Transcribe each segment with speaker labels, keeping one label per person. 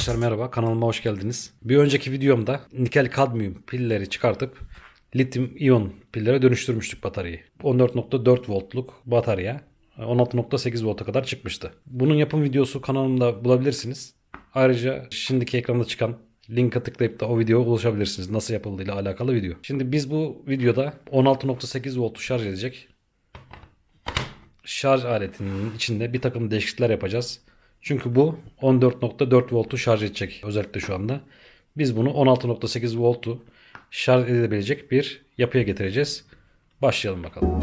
Speaker 1: Arkadaşlar merhaba kanalıma hoş geldiniz. Bir önceki videomda nikel kadmiyum pilleri çıkartıp lityum iyon pillere dönüştürmüştük bataryayı. 14.4 voltluk batarya 16.8 volta kadar çıkmıştı. Bunun yapım videosu kanalımda bulabilirsiniz. Ayrıca şimdiki ekranda çıkan linke tıklayıp da o videoya ulaşabilirsiniz. Nasıl yapıldığıyla alakalı video. Şimdi biz bu videoda 16.8 voltu şarj edecek şarj aletinin içinde bir takım değişiklikler yapacağız. Çünkü bu 14.4 voltu şarj edecek özellikle şu anda. Biz bunu 16.8 voltu şarj edebilecek bir yapıya getireceğiz. Başlayalım bakalım.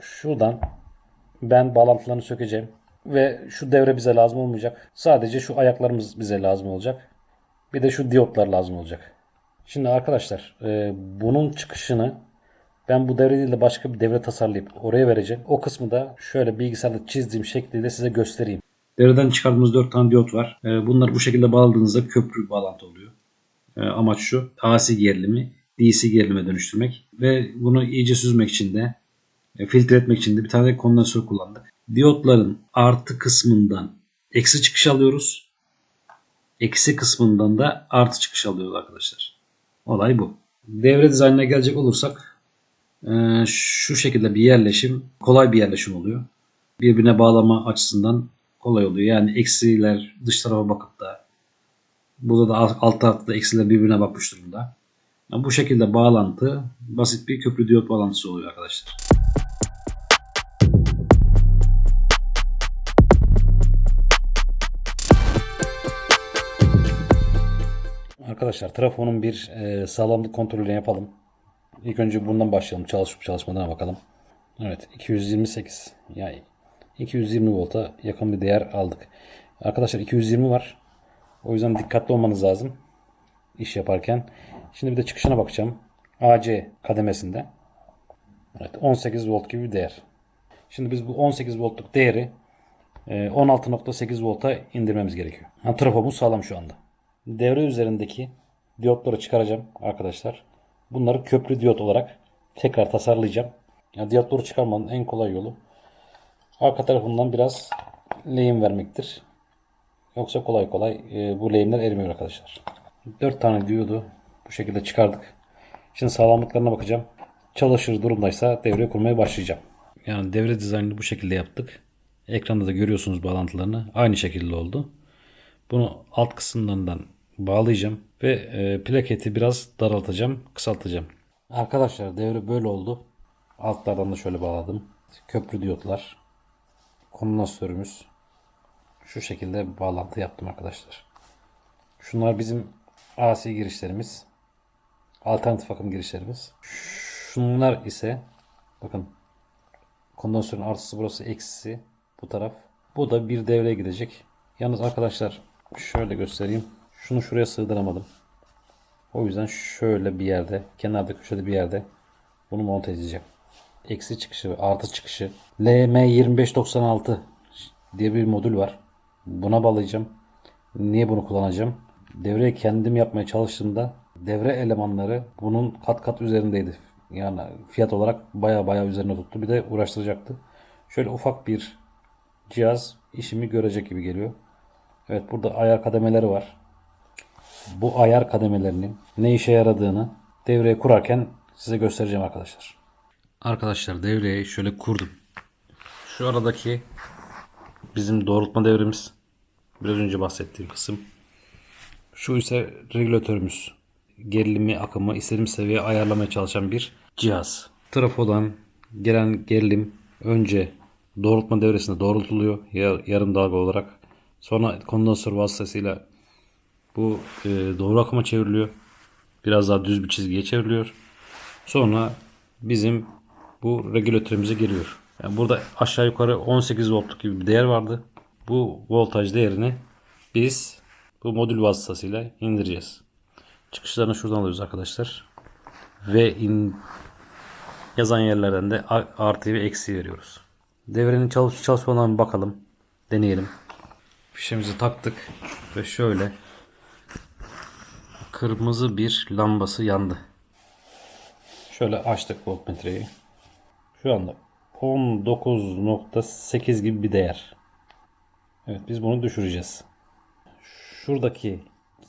Speaker 1: Şuradan ben bağlantılarını sökeceğim. Ve şu devre bize lazım olmayacak. Sadece şu ayaklarımız bize lazım olacak. Bir de şu diyotlar lazım olacak. Şimdi arkadaşlar e, bunun çıkışını ben bu devre değil de başka bir devre tasarlayıp oraya vereceğim. O kısmı da şöyle bilgisayarda çizdiğim şekliyle size göstereyim. Devreden çıkardığımız 4 tane diyot var. E, bunlar bu şekilde bağladığınızda köprü bağlantı oluyor. E, amaç şu AC gerilimi DC gerilime dönüştürmek. Ve bunu iyice süzmek için de e, filtre etmek için de bir tane kondansatör kullandık. Diyotların artı kısmından eksi çıkış alıyoruz. Eksi kısmından da artı çıkış alıyoruz arkadaşlar. Olay bu. Devre dizaynına gelecek olursak e, şu şekilde bir yerleşim kolay bir yerleşim oluyor. Birbirine bağlama açısından kolay oluyor. Yani eksiler dış tarafa bakıp da burada da alt tarafta da eksiler birbirine bakmış durumda. Yani bu şekilde bağlantı basit bir köprü diyot bağlantısı oluyor arkadaşlar. Arkadaşlar trafonun bir e, sağlamlık kontrolünü yapalım. İlk önce bundan başlayalım. Çalışıp çalışmadığına bakalım. Evet 228 yani 220 volta yakın bir değer aldık. Arkadaşlar 220 var. O yüzden dikkatli olmanız lazım iş yaparken. Şimdi bir de çıkışına bakacağım. AC kademesinde. Evet 18 volt gibi bir değer. Şimdi biz bu 18 voltluk değeri e, 16.8 volta indirmemiz gerekiyor. Ha, trafomuz sağlam şu anda. Devre üzerindeki diyotları çıkaracağım arkadaşlar. Bunları köprü diyot olarak tekrar tasarlayacağım. Yani diyotları çıkarmanın en kolay yolu arka tarafından biraz lehim vermektir. Yoksa kolay kolay e, bu lehimler erimiyor arkadaşlar. 4 tane diyodu bu şekilde çıkardık. Şimdi sağlamlıklarına bakacağım. Çalışır durumdaysa devre kurmaya başlayacağım. Yani devre dizaynını bu şekilde yaptık. Ekranda da görüyorsunuz bağlantılarını. Aynı şekilde oldu. Bunu alt kısımlarından bağlayacağım ve e, plaketi biraz daraltacağım, kısaltacağım. Arkadaşlar devre böyle oldu. Altlardan da şöyle bağladım. Köprü diyotlar. Kondansatörümüz. Şu şekilde bağlantı yaptım arkadaşlar. Şunlar bizim AC girişlerimiz. Alternatif akım girişlerimiz. Şunlar ise bakın kondansatörün artısı burası eksisi bu taraf. Bu da bir devreye gidecek. Yalnız arkadaşlar şöyle göstereyim. Şunu şuraya sığdıramadım. O yüzden şöyle bir yerde, kenarda köşede bir yerde bunu monte edeceğim. Eksi çıkışı ve artı çıkışı. LM2596 diye bir modül var. Buna bağlayacağım. Niye bunu kullanacağım? Devreyi kendim yapmaya çalıştığımda devre elemanları bunun kat kat üzerindeydi. Yani fiyat olarak baya baya üzerine tuttu. Bir de uğraştıracaktı. Şöyle ufak bir cihaz işimi görecek gibi geliyor. Evet burada ayar kademeleri var. Bu ayar kademelerinin ne işe yaradığını devreye kurarken size göstereceğim arkadaşlar. Arkadaşlar devreyi şöyle kurdum. Şu aradaki bizim doğrultma devremiz. Biraz önce bahsettiğim kısım. Şu ise regülatörümüz. Gerilimi, akımı istediğim seviyeye ayarlamaya çalışan bir cihaz. Trafodan gelen gerilim önce doğrultma devresinde doğrultuluyor yarım dalga olarak. Sonra kondansatör vasıtasıyla bu e, doğru akıma çevriliyor. Biraz daha düz bir çizgiye çevriliyor. Sonra bizim bu regülatörümüze geliyor. Yani burada aşağı yukarı 18 voltluk gibi bir değer vardı. Bu voltaj değerini biz bu modül vasıtasıyla indireceğiz. Çıkışlarını şuradan alıyoruz arkadaşlar. Ve in yazan yerlerden de artı ve eksi veriyoruz. Devrenin çalışıp çalışmalarına bakalım. Deneyelim. Fişimizi taktık ve şöyle kırmızı bir lambası yandı. Şöyle açtık voltmetreyi. Şu anda 19.8 gibi bir değer. Evet biz bunu düşüreceğiz. Şuradaki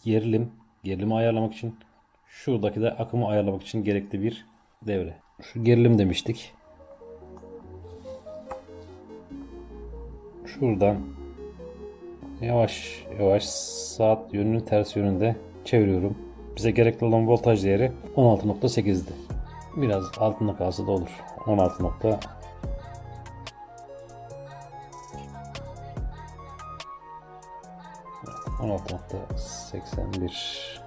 Speaker 1: gerilim, gerilimi ayarlamak için şuradaki de akımı ayarlamak için gerekli bir devre. Şu gerilim demiştik. Şuradan yavaş yavaş saat yönünün ters yönünde çeviriyorum. Bize gerekli olan voltaj değeri 16.8'di. Biraz altında kalsa da olur. 16. nokta Evet, 16.81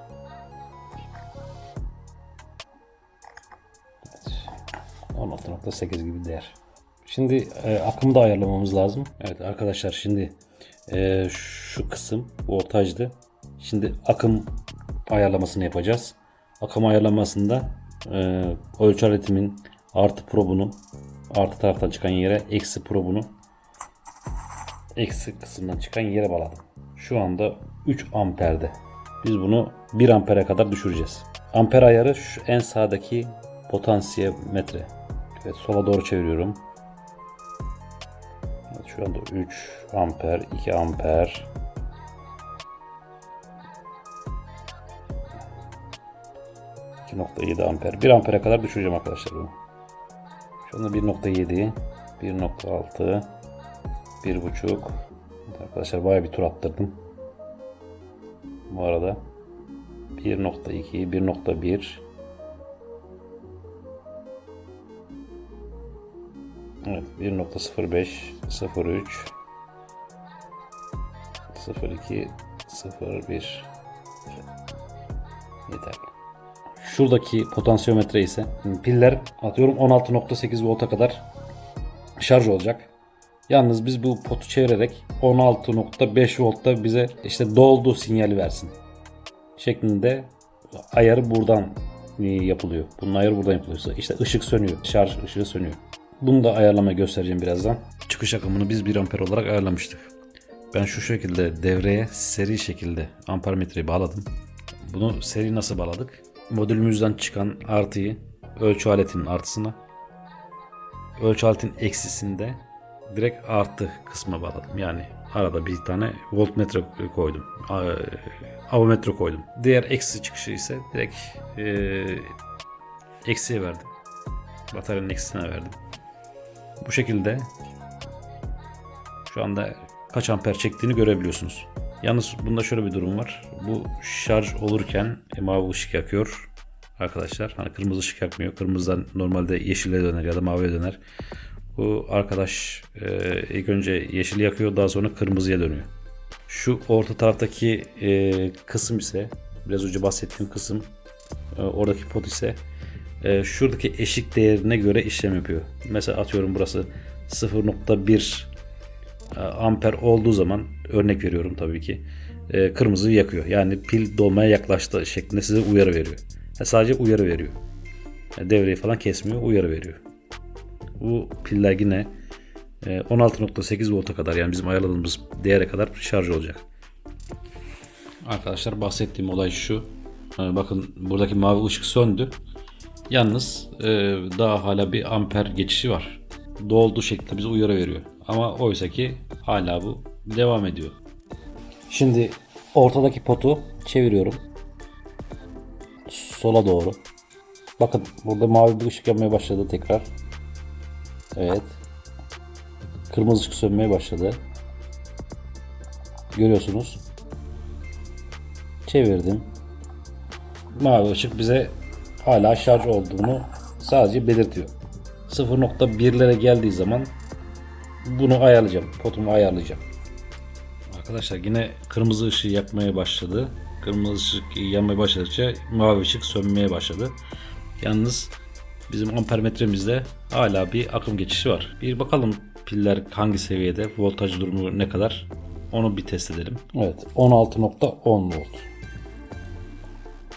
Speaker 1: Evet, 16.8 gibi değer. Şimdi e, akımı da ayarlamamız lazım. Evet arkadaşlar şimdi e, şu kısım voltajdı. Şimdi akım ayarlamasını yapacağız. Akım ayarlamasında e, ölçü aletimin artı probunu artı taraftan çıkan yere eksi probunu eksi kısımdan çıkan yere bağladım. Şu anda 3 amperde. Biz bunu 1 ampere kadar düşüreceğiz. Amper ayarı şu en sağdaki potansiyometre. Evet sola doğru çeviriyorum. Şu anda 3 amper, 2 amper. ...2.7 amper. 1 ampere kadar düşüreceğim arkadaşlar bunu. Şu anda 1.7, 1.6, 1.5. Arkadaşlar bayağı bir tur attırdım. Bu arada 1.2, 1.1 Evet 1.05 03 02 01 Yeterli. Şuradaki potansiyometre ise piller atıyorum 16.8 volta kadar şarj olacak. Yalnız biz bu potu çevirerek 16.5 voltta bize işte doldu sinyali versin. Şeklinde ayarı buradan e, yapılıyor. Bunun ayarı buradan yapılıyor. İşte ışık sönüyor. Şarj ışığı sönüyor. Bunu da ayarlamayı göstereceğim birazdan. Çıkış akımını biz 1 amper olarak ayarlamıştık. Ben şu şekilde devreye seri şekilde ampermetreyi bağladım. Bunu seri nasıl bağladık? Modülümüzden çıkan artıyı ölçü aletinin artısına ölçü aletin eksisinde direkt artı kısma bağladım. Yani arada bir tane voltmetre koydum. a- Avometre koydum. Diğer eksi çıkışı ise direkt e, eksiye verdim. Bataryanın eksisine verdim. Bu şekilde şu anda kaç amper çektiğini görebiliyorsunuz. Yalnız bunda şöyle bir durum var. Bu şarj olurken mavi ışık yakıyor arkadaşlar. Hani kırmızı ışık yakmıyor. Kırmızıdan normalde yeşile döner ya da maviye döner. Bu arkadaş e, ilk önce yeşil yakıyor daha sonra kırmızıya dönüyor. Şu orta taraftaki e, kısım ise biraz önce bahsettiğim kısım e, oradaki pot ise e, şuradaki eşik değerine göre işlem yapıyor. Mesela atıyorum burası 0.1 e, amper olduğu zaman örnek veriyorum tabii ki e, kırmızıyı yakıyor. Yani pil dolmaya yaklaştı şeklinde size uyarı veriyor. E, sadece uyarı veriyor. Devreyi falan kesmiyor uyarı veriyor. Bu piller yine e, 16.8 volta kadar yani bizim ayarladığımız değere kadar şarj olacak. Arkadaşlar bahsettiğim olay şu. E, Bakın buradaki mavi ışık söndü. Yalnız e, daha hala bir amper geçişi var. Doldu şeklinde bize uyarı veriyor. Ama oysa ki hala bu devam ediyor. Şimdi ortadaki potu çeviriyorum. Sola doğru. Bakın burada mavi bir ışık yanmaya başladı tekrar. Evet. Kırmızı ışık sönmeye başladı. Görüyorsunuz. Çevirdim. Mavi ışık bize hala şarj olduğunu sadece belirtiyor. 0.1'lere geldiği zaman bunu ayarlayacağım. Potumu ayarlayacağım. Arkadaşlar yine kırmızı ışığı yakmaya başladı. Kırmızı ışık yanmaya başladıkça mavi ışık sönmeye başladı. Yalnız bizim ampermetremizde hala bir akım geçişi var. Bir bakalım piller hangi seviyede, voltaj durumu ne kadar onu bir test edelim. Evet 16.10 volt.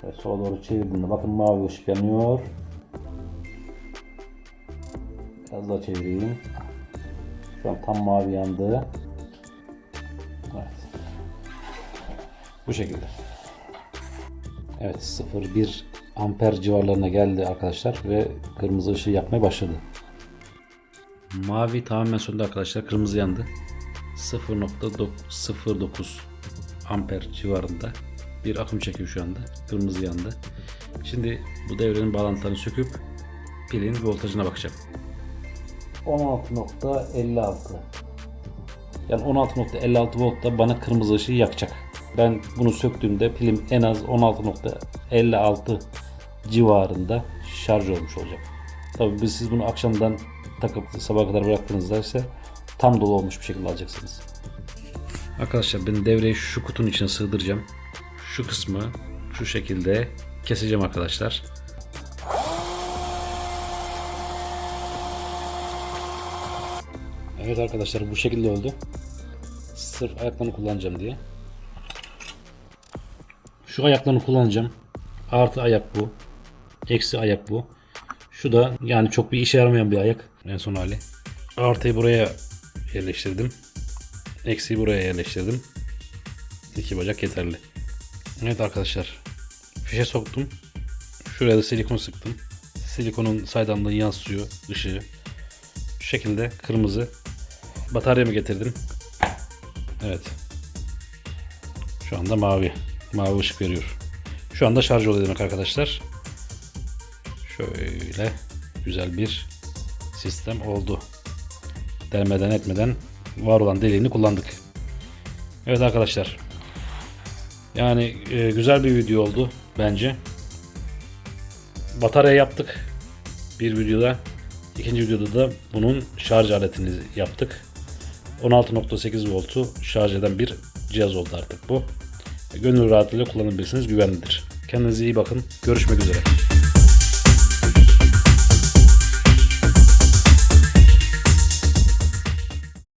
Speaker 1: Ve sola doğru çevirdiğimde bakın mavi ışık yanıyor. Biraz daha çevireyim. Şu an tam mavi yandı. Evet. Bu şekilde. Evet 0.1 amper civarlarına geldi arkadaşlar ve kırmızı ışığı yakmaya başladı. Mavi tamamen söndü arkadaşlar. Kırmızı yandı. 0.09 amper civarında bir akım çekiyor şu anda. Kırmızı yandı. Şimdi bu devrenin bağlantılarını söküp pilin voltajına bakacağım. 16.56 yani 16.56 voltta bana kırmızı ışığı yakacak. Ben bunu söktüğümde pilim en az 16.56 civarında şarj olmuş olacak. Tabii biz siz bunu akşamdan takıp sabaha kadar bıraktığınızda ise tam dolu olmuş bir şekilde alacaksınız. Arkadaşlar ben devreyi şu kutunun içine sığdıracağım. Şu kısmı şu şekilde keseceğim arkadaşlar. Evet arkadaşlar bu şekilde oldu. Sırf ayaklarını kullanacağım diye. Şu ayaklarını kullanacağım. Artı ayak bu. Eksi ayak bu. Şu da yani çok bir işe yaramayan bir ayak. En son hali. Artıyı buraya yerleştirdim. Eksiği buraya yerleştirdim. İki bacak yeterli. Evet arkadaşlar. Fişe soktum. Şuraya da silikon sıktım. Silikonun saydamlığı yansıyor ışığı. Şu şekilde kırmızı bataryamı getirdim. Evet. Şu anda mavi. Mavi ışık veriyor. Şu anda şarj oluyor demek arkadaşlar. Şöyle güzel bir sistem oldu. Delmeden etmeden var olan deliğini kullandık. Evet arkadaşlar. Yani e, güzel bir video oldu bence. Batarya yaptık bir videoda. İkinci videoda da bunun şarj aletini yaptık. 16.8 voltu şarj eden bir cihaz oldu artık bu. Gönül rahatlığıyla kullanabilirsiniz. Güvenlidir. Kendinize iyi bakın. Görüşmek üzere.